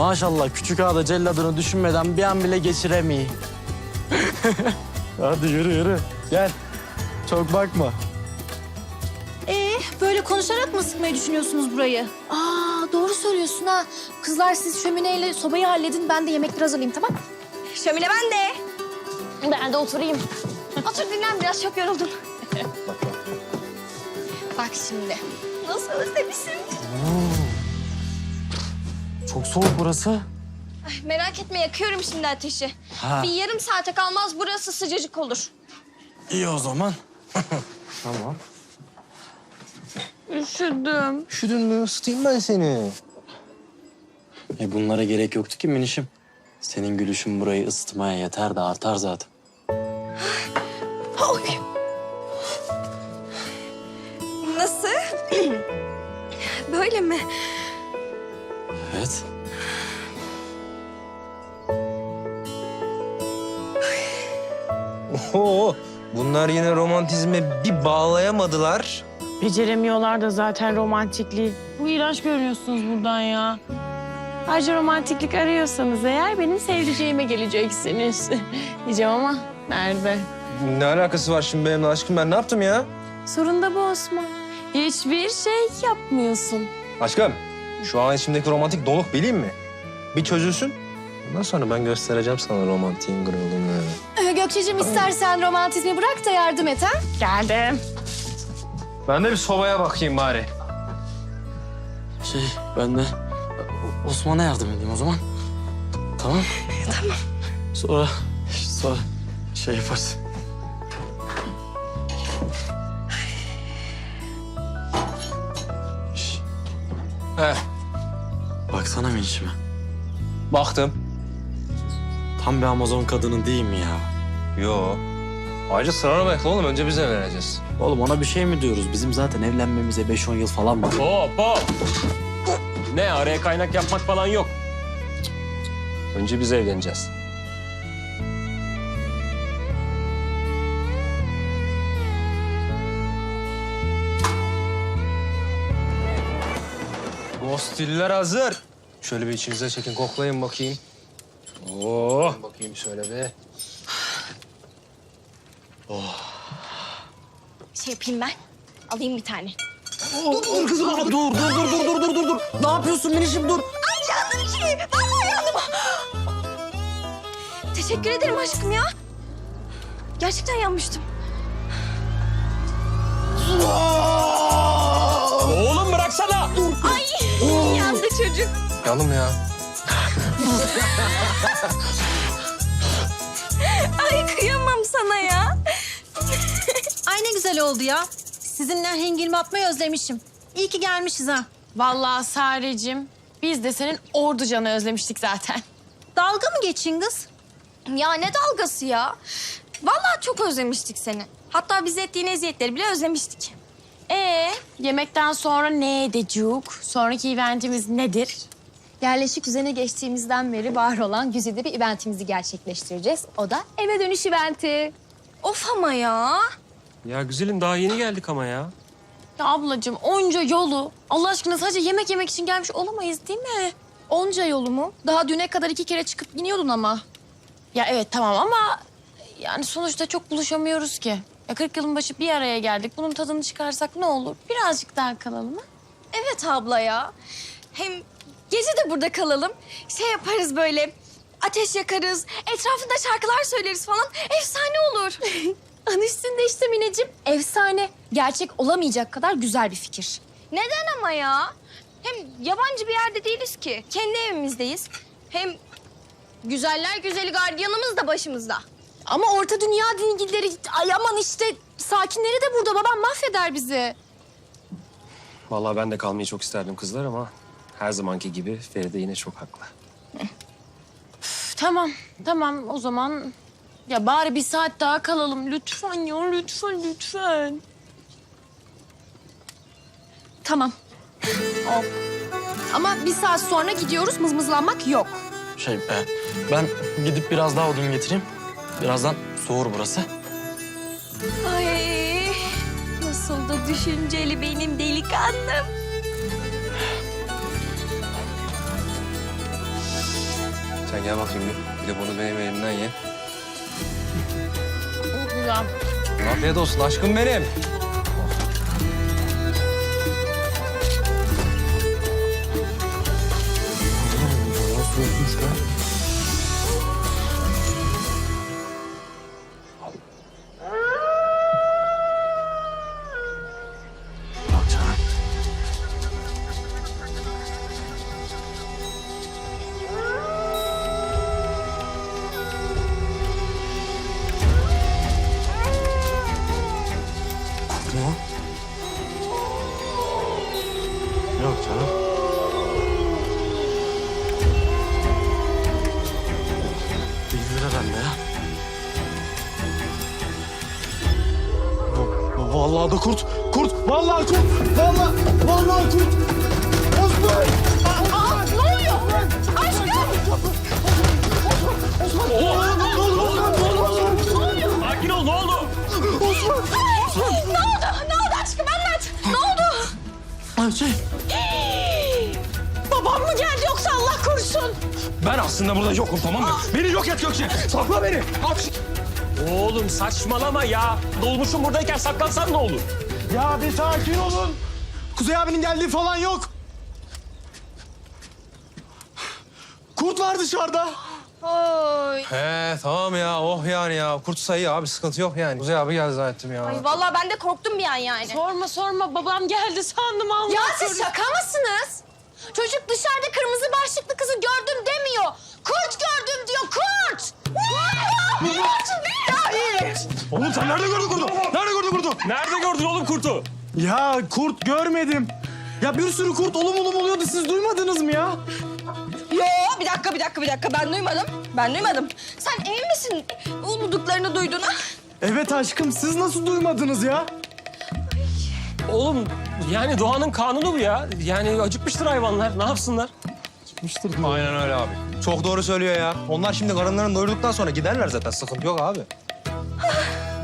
Maşallah küçük ağa da celladını düşünmeden bir an bile geçiremiyor. Hadi yürü yürü. Gel. Çok bakma. Ee, böyle konuşarak mı ısıtmayı düşünüyorsunuz burayı? Aa, doğru söylüyorsun ha. Kızlar siz şömineyle sobayı halledin, ben de yemekleri hazırlayayım tamam? Şömine ben de. Ben de oturayım. Otur dinlen biraz çok yoruldum. Bak şimdi. Nasıl özlemişim. Çok soğuk burası. Ay, merak etme yakıyorum şimdi ateşi. Ha. Bir yarım saate kalmaz burası sıcacık olur. İyi o zaman. tamam. Üşüdüm. Üşüdün mü? Isıtayım ben seni. E bunlara gerek yoktu ki minişim. Senin gülüşün burayı ısıtmaya yeter de artar zaten. Oy. Nasıl? Böyle mi? Oo, bunlar yine romantizme bir bağlayamadılar. Beceremiyorlar da zaten romantikliği. Bu iğrenç görünüyorsunuz buradan ya. Ayrıca romantiklik arıyorsanız eğer benim sevdiceğime geleceksiniz. Diyeceğim ama nerede? Ne alakası var şimdi benimle aşkım? Ben ne yaptım ya? Sorun da bu Osman. Hiçbir şey yapmıyorsun. Aşkım, şu an içimdeki romantik doluk bileyim mi? Bir çözülsün. Ondan sonra ben göstereceğim sana romantiğin grolunu. Ee, Gökçe'cim istersen romantizmi bırak da yardım et ha. Geldim. Ben de bir sobaya bakayım bari. Şey ben de Osman'a yardım edeyim o zaman. Tamam. tamam. Sonra sonra şey yaparız. He, Baksana minişime. baktım. Tam bir Amazon kadını değil mi ya? Yo. Ayrıca sırana bekle oğlum. Önce biz evleneceğiz. Oğlum ona bir şey mi diyoruz? Bizim zaten evlenmemize 5-10 yıl falan var. Hop hop. Ne araya kaynak yapmak falan yok. Önce biz evleneceğiz. Ghostiller hazır. Şöyle bir içinize çekin, koklayın bakayım. Oo. Bakayım şöyle bir. Şey yapayım ben. Alayım bir tane. Dur kızım dur dur dur dur dur dur dur dur. Ne yapıyorsun minişim dur. Ay yandım ki. Vallahi yandım. Teşekkür ederim aşkım ya. Gerçekten yanmıştım. Oğlum bıraksana. Ay yandı çocuk. Yandım ya. Ay kıyamam sana ya. Ay ne güzel oldu ya. Sizinle hengilme atmayı özlemişim. İyi ki gelmişiz ha. Vallahi Sarecim biz de senin orducanı özlemiştik zaten. Dalga mı geçin kız? Ya ne dalgası ya. Vallahi çok özlemiştik seni. Hatta biz ettiğin eziyetleri bile özlemiştik. Ee, yemekten sonra ne edecek? Sonraki eventimiz nedir? Yerleşik düzene geçtiğimizden beri var olan güzide bir eventimizi gerçekleştireceğiz. O da eve dönüş eventi. Of ama ya. Ya güzelim daha yeni geldik ama ya. Ya ablacığım onca yolu Allah aşkına sadece yemek yemek için gelmiş olamayız değil mi? Onca yolu mu? Daha düne kadar iki kere çıkıp iniyordun ama. Ya evet tamam ama yani sonuçta çok buluşamıyoruz ki. Ya 40 yılın başı bir araya geldik. Bunun tadını çıkarsak ne olur? Birazcık daha kalalım ha? Evet abla ya. Hem gece de burada kalalım. Şey yaparız böyle. Ateş yakarız. Etrafında şarkılar söyleriz falan. Efsane olur. An üstünde işte Mineciğim. Efsane. Gerçek olamayacak kadar güzel bir fikir. Neden ama ya? Hem yabancı bir yerde değiliz ki. Kendi evimizdeyiz. Hem güzeller güzeli gardiyanımız da başımızda. Ama orta dünya dingilleri, ay aman işte sakinleri de burada. Babam mahveder bizi. Vallahi ben de kalmayı çok isterdim kızlar ama her zamanki gibi Feride yine çok haklı. Üf, tamam tamam o zaman ya bari bir saat daha kalalım lütfen ya lütfen lütfen. Tamam. Hop. Ama bir saat sonra gidiyoruz. Mızmızlanmak yok. Şey e, ben gidip biraz daha odun getireyim. Birazdan soğur burası. Ay nasıl da düşünceli benim delikanlım. Sen gel bakayım bir. Bir de bunu benim elimden ye. Güzel. Afiyet olsun aşkım benim. Yok Vallahi da kurt. Kurt. Vallahi kurt. Vallahi. Vallahi kurt. Osman. Aa, ne oluyor? Aşkım! Sakin ol ne oldu? Ne oldu? Ne oldu aşkım anlat. Ne oldu? Ay şey. Babam mı geldi yoksa Allah korusun? Ben aslında burada yokum tamam mı? Beni yok et Gökçe. Sakla beni. Aç. Oğlum saçmalama ya. Dolmuşum buradayken saklansan ne olur? Ya bir sakin olun. Kuzey abinin geldiği falan yok. Kurt var dışarıda. Oy. He tamam ya oh yani ya. Kurt sayı abi sıkıntı yok yani. Kuzey abi geldi zannettim ya. Ay vallahi ben de korktum bir an yani. Sorma sorma babam geldi sandım Allah Ya siz şaka mısınız? Çocuk dışarıda kırmızı başlıklı kızı gördüm demiyor. Kurt gördüm diyor kurt. Oğlum sen nerede gördün kurdu? Nerede gördün kurdu? Nerede gördün oğlum kurtu? Ya kurt görmedim. Ya bir sürü kurt olum olum oluyordu. Siz duymadınız mı ya? Yo bir dakika bir dakika bir dakika ben duymadım. Ben duymadım. Sen emin misin umuduklarını duyduğuna? Evet aşkım siz nasıl duymadınız ya? Oğlum yani doğanın kanunu bu ya. Yani acıkmıştır hayvanlar. Ne yapsınlar? Aynen öyle abi. Çok doğru söylüyor ya. Onlar şimdi karınlarını doyurduktan sonra giderler zaten. Sıkıntı yok abi.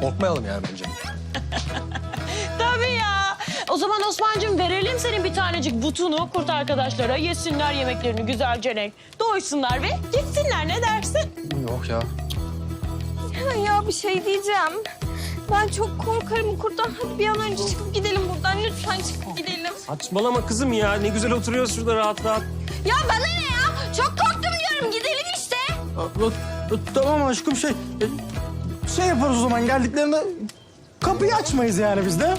Korkmayalım yani bence. Tabii ya. O zaman Osman'cığım verelim senin bir tanecik butunu kurt arkadaşlara. Yesinler yemeklerini güzelce doysunlar ve gitsinler ne dersin? Yok ya. Ya bir şey diyeceğim. Ben çok korkarım kurttan. Hadi bir an önce çıkıp gidelim buradan. Lütfen çıkıp gidelim. Saçmalama kızım ya. Ne güzel oturuyoruz şurada rahat rahat. Ya bana ne ya? Çok korktum diyorum. Gidelim işte. Tamam aşkım şey... e, Şey yaparız o zaman geldiklerinde kapıyı açmayız yani biz de.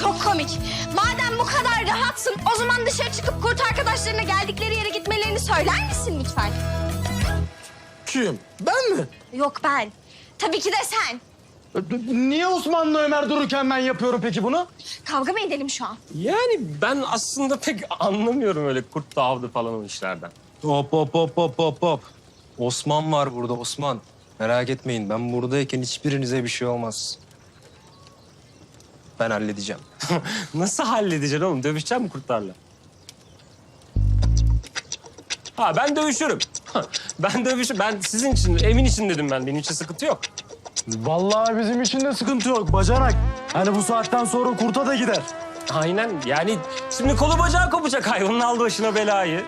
Çok komik. Madem bu kadar rahatsın o zaman dışarı çıkıp kurt arkadaşlarına geldikleri yere gitmelerini söyler misin lütfen? Kim? Ben mi? Yok ben. Tabii ki de sen. Niye Osman'la Ömer dururken ben yapıyorum peki bunu? Kavga mı edelim şu an? Yani ben aslında pek anlamıyorum öyle kurt davdı falan o işlerden. Hop hop hop hop hop hop. Osman var burada Osman. Merak etmeyin ben buradayken hiçbirinize bir şey olmaz. Ben halledeceğim. Nasıl halledeceksin oğlum? Dövüşecek mi kurtlarla? Ha ben dövüşürüm. ben dövüşürüm. Ben sizin için, evin için dedim ben. Benim için sıkıntı yok. Vallahi bizim için de sıkıntı yok bacanak. Hani bu saatten sonra kurta da gider. Aynen. Yani şimdi kolu bacağı kopacak hayvanın aldı başına belayı.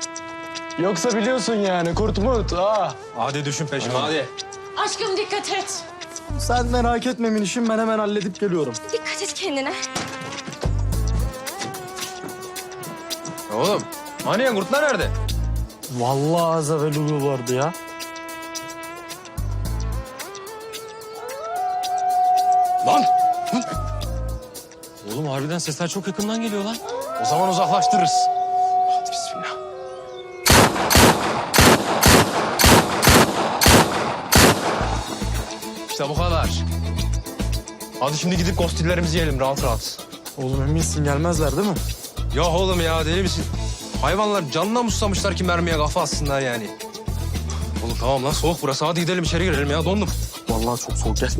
Yoksa biliyorsun yani kurt murt. Ah. Hadi düşün peşime hadi. Aşkım dikkat et. Sen merak etme minişim ben hemen halledip geliyorum. Dikkat et kendine. Oğlum hani kurtlar nerede? Vallahi az evvel uyuyorlardı ya. Lan Oğlum harbiden sesler çok yakından geliyor lan. o zaman uzaklaştırırız. Hadi bismillah. İşte bu kadar. Hadi şimdi gidip kostillerimizi yiyelim rahat rahat. Oğlum eminsin gelmezler değil mi? Yok oğlum ya deli misin? Hayvanlar canına muslamışlar ki mermiye kafa atsınlar yani. Oğlum tamam lan soğuk burası. Hadi gidelim içeri girelim ya dondum. Vallahi çok soğuk gel.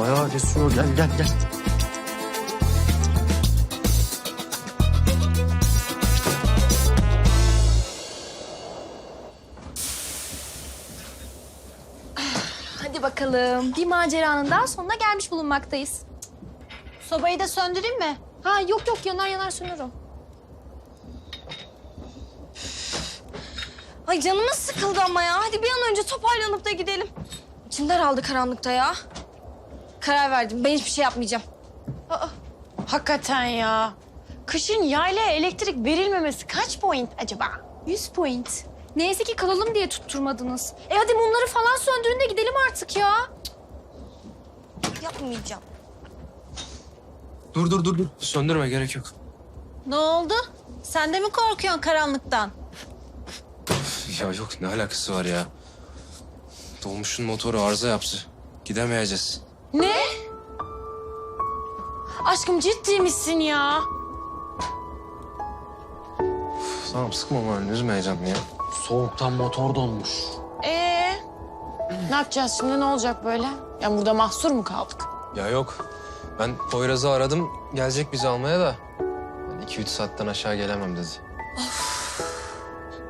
Bayağı kesiyor gel gel gel. Hadi bakalım. Bir maceranın daha sonuna gelmiş bulunmaktayız. Sobayı da söndüreyim mi? Ha yok yok yanar yanar söner o. Ay Ay canımız sıkıldı ama ya. Hadi bir an önce toparlanıp da gidelim. İçim daraldı karanlıkta ya. Karar verdim. Ben hiçbir şey yapmayacağım. Hakikaten ya. Kışın yaylaya elektrik verilmemesi kaç point acaba? 100 point. Neyse ki kalalım diye tutturmadınız. E hadi mumları falan söndürün de gidelim artık ya. Yapmayacağım. Dur dur dur dur. Söndürme gerek yok. Ne oldu? Sen de mi korkuyorsun karanlıktan? Ya yok ne alakası var ya. Dolmuşun motoru arıza yaptı. Gidemeyeceğiz. Ne? Aşkım ciddi misin ya? Tamam sıkma bana üzmeyeceğim ya. Soğuktan motor donmuş. Ee, ne yapacağız şimdi ne olacak böyle? Ya burada mahsur mu kaldık? Ya yok. Ben Poyraz'ı aradım. Gelecek bizi almaya da. Yani iki üç saatten aşağı gelemem dedi.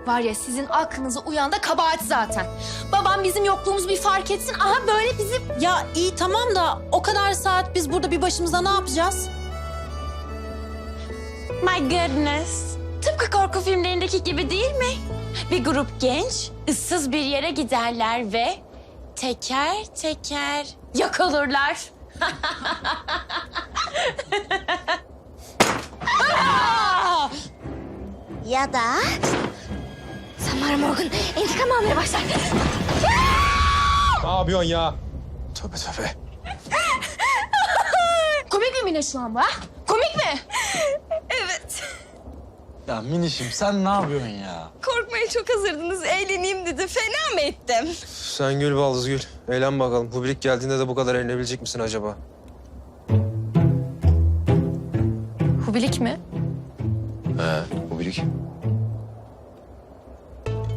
Var ya sizin aklınıza uyan da kabahat zaten. Babam bizim yokluğumuzu bir fark etsin. Aha böyle bizim... Ya iyi tamam da o kadar saat biz burada bir başımıza ne yapacağız? My goodness. Tıpkı korku filmlerindeki gibi değil mi? Bir grup genç ıssız bir yere giderler ve teker teker yakılırlar. Ya da... Sen Mara Morgan intikam almaya başlar. Ne yapıyorsun ya? Tövbe tövbe. Komik mi Mine şu an bu ha? Komik mi? Evet. Ya minişim sen ne yapıyorsun ya? Korkmaya çok hazırdınız. Eğleneyim dedim. Fena mı ettim? Sen gül baldız gül. Eğlen bakalım. Publik geldiğinde de bu kadar eğlenebilecek misin acaba? Hubilik mi? He, publik.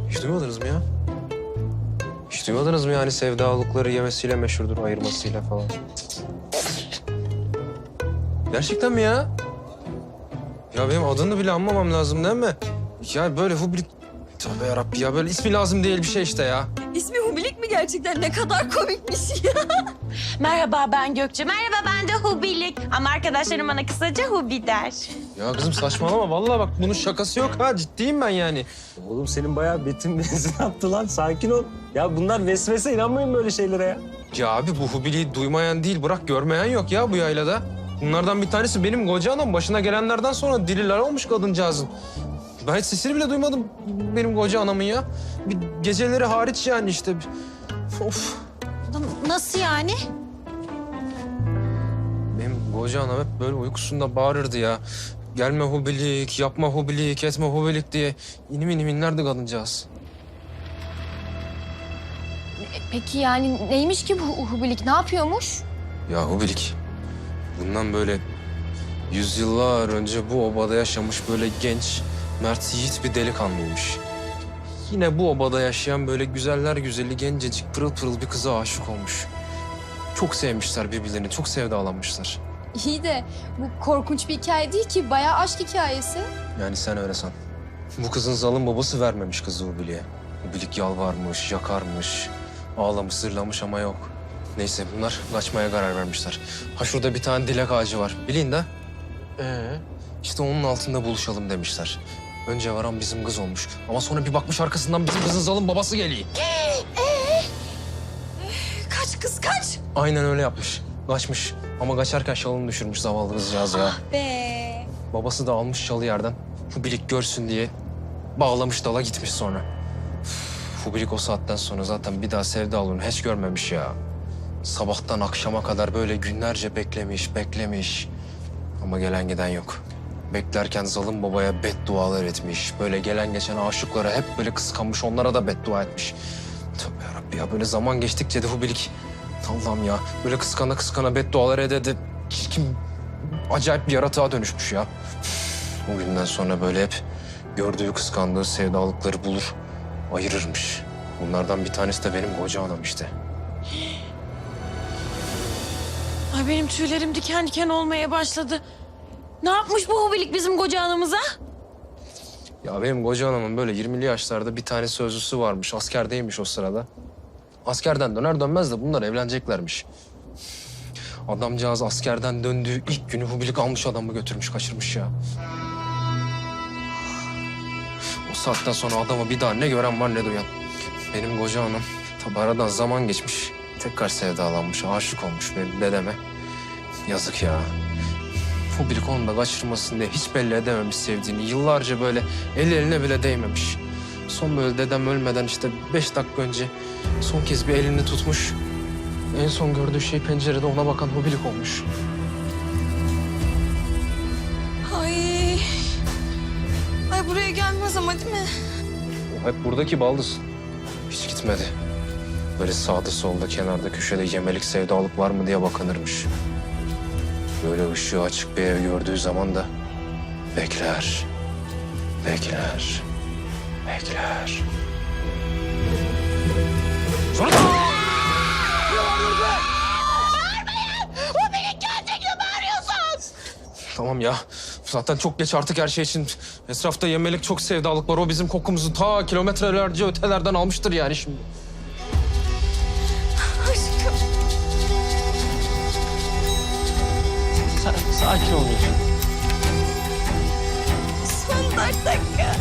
Hiç duymadınız mı ya? Hiç duymadınız mı yani sevdalıkları yemesiyle meşhurdur, ayırmasıyla falan? Gerçekten mi ya? Ya benim adını bile anmamam lazım değil mi? Ya böyle hubilik... Tövbe yarabbi ya böyle ismi lazım değil bir şey işte ya. İsmi mi gerçekten? Ne kadar komikmiş ya. Merhaba ben Gökçe. Merhaba ben de Hubilik. Ama arkadaşlarım bana kısaca Hubi der. Ya kızım saçmalama vallahi bak bunun şakası yok ha ciddiyim ben yani. Oğlum senin bayağı betin benzin attı lan. Sakin ol. Ya bunlar vesvese inanmayın böyle şeylere ya. Ya abi bu hubiliği duymayan değil bırak görmeyen yok ya bu yaylada. Bunlardan bir tanesi benim koca anam. Başına gelenlerden sonra dililer olmuş kadıncağızın. Ben hiç sesini bile duymadım benim koca anamın ya. Bir geceleri hariç yani işte. Of. Nasıl yani? Benim koca anam hep böyle uykusunda bağırırdı ya. Gelme hubilik, yapma hubilik, etme hubilik diye. İnim inim inlerdi kadıncağız. Peki yani neymiş ki bu hubilik? Ne yapıyormuş? Ya Hubilik, bundan böyle yüzyıllar önce bu obada yaşamış böyle genç, mert yiğit bir delikanlıymış. Yine bu obada yaşayan böyle güzeller güzeli, gencecik, pırıl pırıl bir kıza aşık olmuş. Çok sevmişler birbirlerini, çok sevdalanmışlar. İyi de bu korkunç bir hikaye değil ki. Bayağı aşk hikayesi. Yani sen öyle san. Bu kızın zalim babası vermemiş kızı Hubilik'e. Hubilik yalvarmış, yakarmış, ağlamış, zırlamış ama yok. Neyse bunlar kaçmaya karar vermişler. Ha şurada bir tane dilek ağacı var. Bilin de. Ee? İşte onun altında buluşalım demişler. Önce varan bizim kız olmuş. Ama sonra bir bakmış arkasından bizim kızın zalim babası geliyor. Kaç kız kaç. Aynen öyle yapmış. Kaçmış. Ama kaçarken şalını düşürmüş zavallı kızcağız ya. Be. Babası da almış çalı yerden. Hubilik görsün diye bağlamış dala gitmiş sonra. Üf, Hubilik o saatten sonra zaten bir daha sevda olduğunu hiç görmemiş ya. Sabahtan akşama kadar böyle günlerce beklemiş, beklemiş. Ama gelen giden yok. Beklerken zalim babaya beddualar etmiş. Böyle gelen geçen aşıklara hep böyle kıskanmış, onlara da beddua etmiş. Tövbe yarabbi ya böyle zaman geçtikçe de Hubilik... Allah'ım ya böyle kıskana kıskana beddualar ede Çirkin, acayip bir yaratığa dönüşmüş ya. O günden sonra böyle hep gördüğü kıskandığı sevdalıkları bulur, ayırırmış. Bunlardan bir tanesi de benim koca anam işte. Ay benim tüylerim diken diken olmaya başladı. Ne yapmış bu Hubilik bizim koca anamıza? Ya benim koca anamın böyle 20'li yaşlarda bir tane sözlüsü varmış. Askerdeymiş o sırada. Askerden döner dönmez de bunlar evleneceklermiş. Adamcağız askerden döndüğü ilk günü hubilik almış adamı götürmüş kaçırmış ya. O saatten sonra adamı bir daha ne gören var ne duyan. Benim koca hanım tabi aradan zaman geçmiş. Tekrar sevdalanmış, aşık olmuş benim dedeme. Yazık ya. Hubilik onu da kaçırmasın diye hiç belli edememiş sevdiğini. Yıllarca böyle el eline bile değmemiş. Son böyle dedem ölmeden işte beş dakika önce son kez bir elini tutmuş. En son gördüğü şey pencerede ona bakan Hubilik olmuş. Ay. Ay buraya gelmez ama değil mi? O hep buradaki baldız. Hiç gitmedi. Böyle sağda solda kenarda köşede yemelik sevdalık var mı diye bakınırmış. Böyle ışığı açık bir ev gördüğü zaman da bekler, bekler, bekler. Sonra Tamam ya. Zaten çok geç artık her şey için. Etrafta yemelik çok sevdalık var. O bizim kokumuzu ta kilometrelerce ötelerden almıştır yani şimdi. Sakin ol Nilüf'üm. Son dört dakika.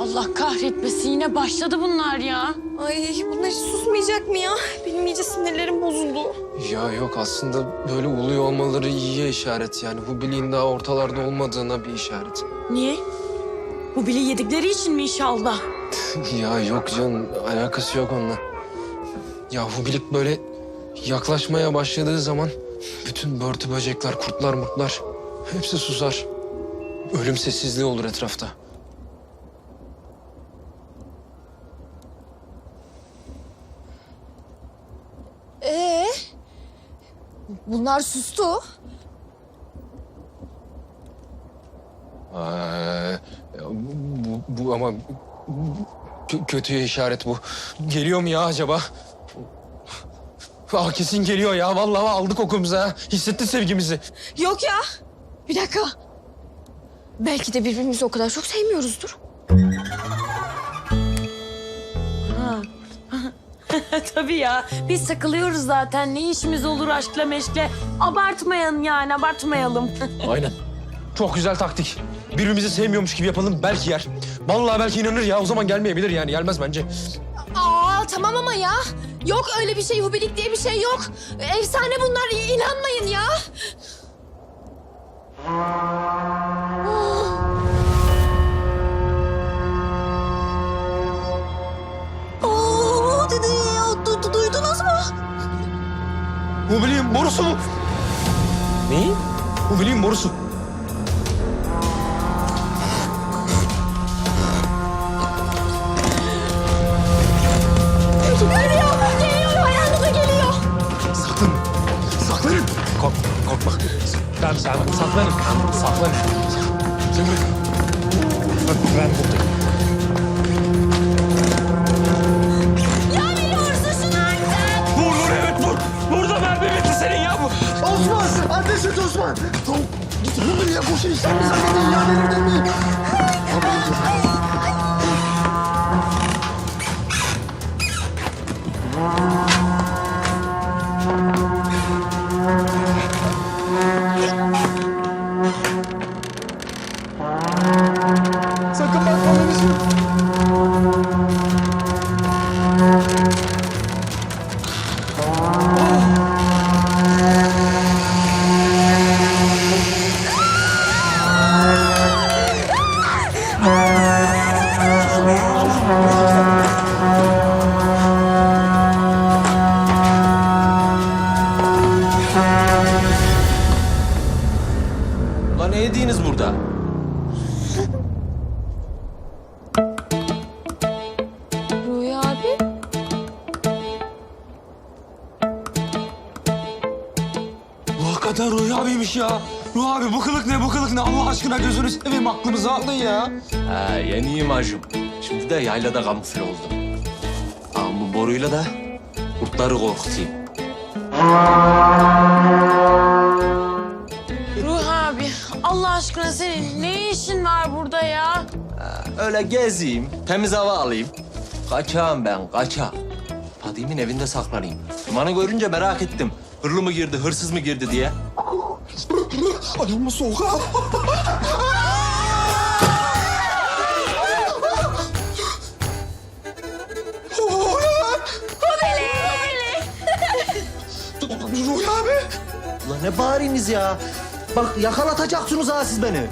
Allah kahretmesin yine başladı bunlar ya. Ay bunlar hiç susmayacak mı ya? Benim iyice sinirlerim bozuldu. Ya yok aslında böyle uluyor olmaları iyiye işaret yani. Bu biliğin daha ortalarda olmadığına bir işaret. Niye? Bu bile yedikleri için mi inşallah? ya yok canım alakası yok onunla. Ya bu bilik böyle yaklaşmaya başladığı zaman bütün börtü böcekler, kurtlar, murtlar hepsi susar. Ölüm sessizliği olur etrafta. Ee? Bunlar sustu. Ee, bu, bu ama kö- kötüye işaret bu. Geliyor mu ya acaba? Aa, kesin geliyor ya. Vallahi aldık okumuza. ha. Hissetti sevgimizi. Yok ya. Bir dakika. Belki de birbirimizi o kadar çok sevmiyoruzdur. Tabii ya. Biz takılıyoruz zaten. Ne işimiz olur aşkla meşkle. Abartmayalım yani abartmayalım. Aynen. Çok güzel taktik. Birbirimizi sevmiyormuş gibi yapalım. Belki yer. Vallahi belki inanır ya. O zaman gelmeyebilir yani. Gelmez bence. Aa tamam ama ya. Yok öyle bir şey hubilik diye bir şey yok. Efsane bunlar inanmayın ya. Oo dedi du- du- duydunuz mu? Bu bileyim borusu mu? Neyi? Bu bileyim borusu. Geliyor, ben saklanın. Saklanın. Şimdi... Bak ben buradayım. Ya biliyorsun şunu artık. Vur vur evet vur. Vur da mermi bitti senin ya bu. Osman! Ateş et Osman! Tamam. Git bunu ya koşun işte. Biz halledin ya. Delirdin mi? Sakın Hakikaten Ruhi abiymiş ya. Ruhi abi bu kılık ne bu kılık ne Allah aşkına gözünü seveyim aklımızı aldın ya. Ha yeni imajım. Şimdi de yaylada kamufle oldum. Ama bu boruyla da kurtları korkutayım. Ruh abi Allah aşkına senin ne işin var burada ya? Öyle gezeyim, temiz hava alayım. Kaçağım ben, kaçak. Fadim'in evinde saklanayım. Dumanı görünce merak ettim. Hırlı mı girdi, hırsız mı girdi diye. Ayağımı soğuk. Ruhi abi. Ulan ne bağırınız ya? Bak yakalatacaksınız ha siz beni.